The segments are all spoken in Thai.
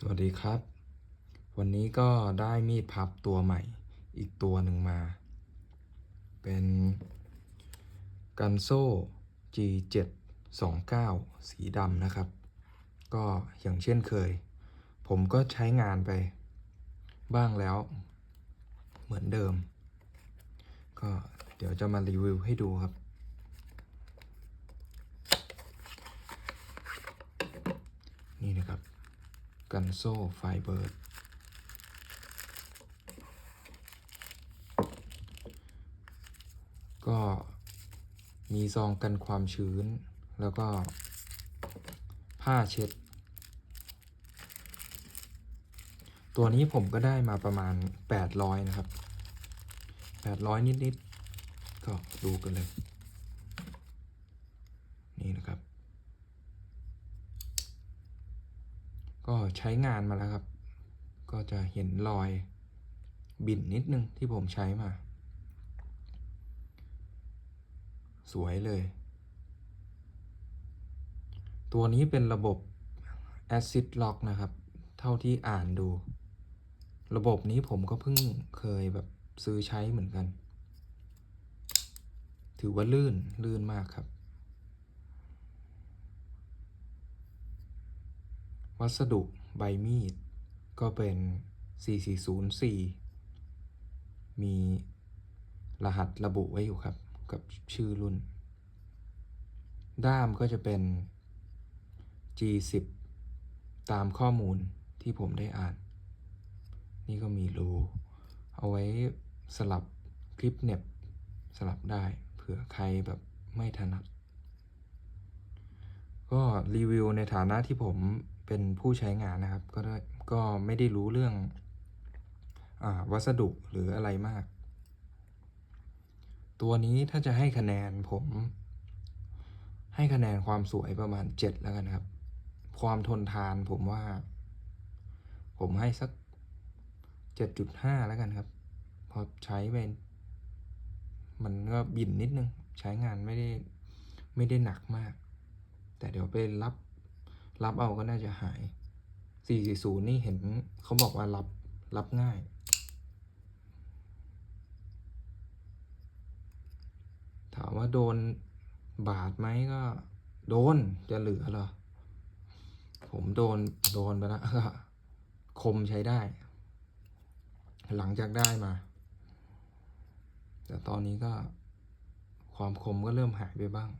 สวัสดีครับ วันนี้ก็ได้มีดพับตัวใหม่อีกตัวหนึ่งมา เป็นกันโซ่ G729 สีดำนะครับ ก็อย่างเช่นเคย ผมก็ใช้งานไปบ้างแล้ว เหมือนเดิม ก็เดี๋ยวจะมารีวิวให้ดูครับ นี่นะครับ กันโซ่ไฟเบอร์ก็มีซองกันความชื้น แล้วก็ผ้าเช็ด ตัวนี้ผมก็ได้มาประมาณ 800 นะครับ 800 นิด ๆ ก็ดูกันเลย นี่นะครับ ก็ ใช้งานมาแล้วครับ ก็จะเห็นรอยบินนิดนึงที่ผมใช้มา สวยเลย ตัวนี้เป็นระบบ Acid Lock นะครับ เท่าที่อ่านดู ระบบนี้ผมก็เพิ่งเคยแบบซื้อใช้เหมือนกัน ถือว่าลื่นลื่นมากครับ วัสดุใบมีด ก็เป็น 4404 มีรหัสระบุไว้อยู่ครับ กับชื่อรุ่น ด้ามก็จะเป็น G10 ตามข้อมูลที่ผมได้อ่าน นี่ก็มีรูเอาไว้สลับคลิปเน็บสลับได้ เผื่อใครแบบไม่ถนัด ก็รีวิวในฐานะที่ผมเป็นผู้ใช้งานนะครับ ก็ได้ก็ไม่ได้รู้เรื่องอวัสดุหรืออะไรมาก ตัวนี้ถ้าจะให้คะแนนผม ให้คะแนนความสวยประมาณ 7 แล้วกันครับ ความทนทานผมว่า ผมให้สัก 7.5 แล้วกันครับ พอใช้ไปมันก็บินนิดนึง ใช้งานไม่ได้ไม่ได้หนักมาก แต่เดี๋ยวไปรับรับเอาก็น่าจะหาย 440 นี่เห็นเขาบอกว่ารับรับง่าย ถามว่าโดนบาดไหมก็โดนจะเหลือเหรอ ผมโดนโดนไปแล้วคมใช้ได้ หลังจากได้มา แต่ตอนนี้ก็ความคมก็เริ่มหายไปบ้าง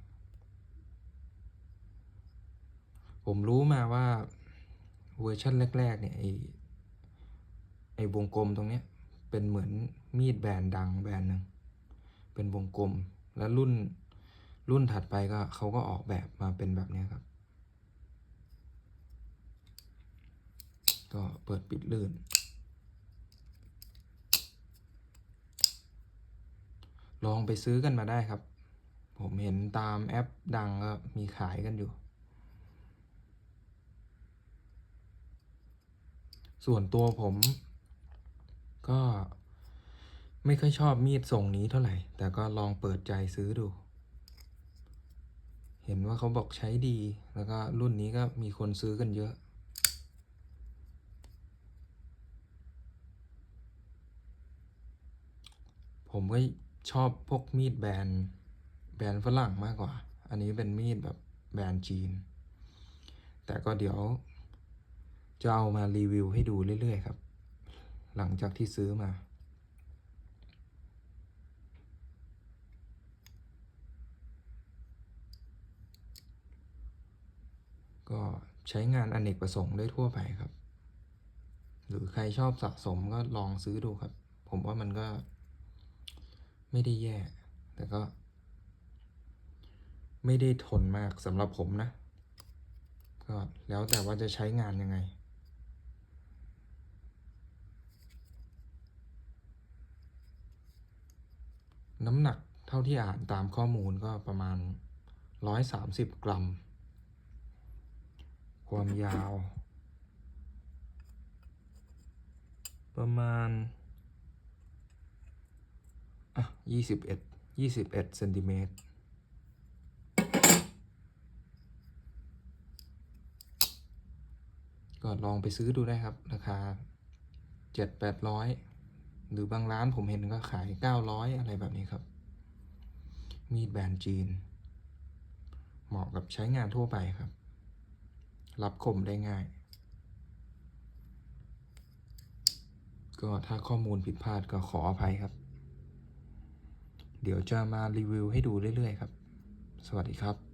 ผมรู้มาว่าเวอร์ชันแรก ๆ เนี่ยไอไอวงกลมตรงเนี้ยเป็นเหมือนมีดแบรนด์ดังแบรนด์หนึ่งเป็นวงกลมแล้วรุ่นรุ่นถัดไปก็เขาก็ออกแบบมาเป็นแบบนี้ครับ ก็เปิดปิดลื่น ลองไปซื้อกันมาได้ครับ ผมเห็นตามแอปดังก็มีขายกันอยู่ ส่วนตัวผม ก็ไม่ค่อยชอบมีดทรงนี้เท่าไหร่ แต่ก็ลองเปิดใจซื้อดู เห็นว่าเขาบอกใช้ดี แล้วก็รุ่นนี้ก็มีคนซื้อกันเยอะ ผมก็ชอบพวกมีดแบรนด์แบรนด์ฝรั่งมากกว่า อันนี้เป็นมีดแบบแบรนด์จีน แต่ก็เดี๋ยว จะเอามารีวิวให้ดูเรื่อย ๆ ครับ หลังจากที่ซื้อมา ก็ใช้งานอนเนกประสงค์ได้ทั่วไปครับ หรือใครชอบสะสมก็ลองซื้อดูครับ ผมว่ามันก็ไม่ได้แย่ แต่ก็ ไม่ได้ทนมากสำหรับผมนะ ก็แล้วแต่ว่าจะใช้งานยังไง น้ำหนักเท่าที่อ่านตามข้อมูลก็ประมาณ 130 กรัม ความยาว ประมาณอะยี่สิบเอ็ดยี่สิบเอ็ดเซนติเมตรก็ก็ลองไปซื้อดูได้ครับ ราคาเจ็ดแปดร้อย หรือบางร้านผมเห็นก็ขายเก้าร้อยอะไรแบบนี้ครับ มีดแบรนด์จีน เหมาะกับใช้งานทั่วไปครับ รับคมได้ง่าย ก็ถ้าข้อมูลผิดพลาดก็ขออภัยครับ เดี๋ยวจะมารีวิวให้ดูเรื่อยๆครับ สวัสดีครับ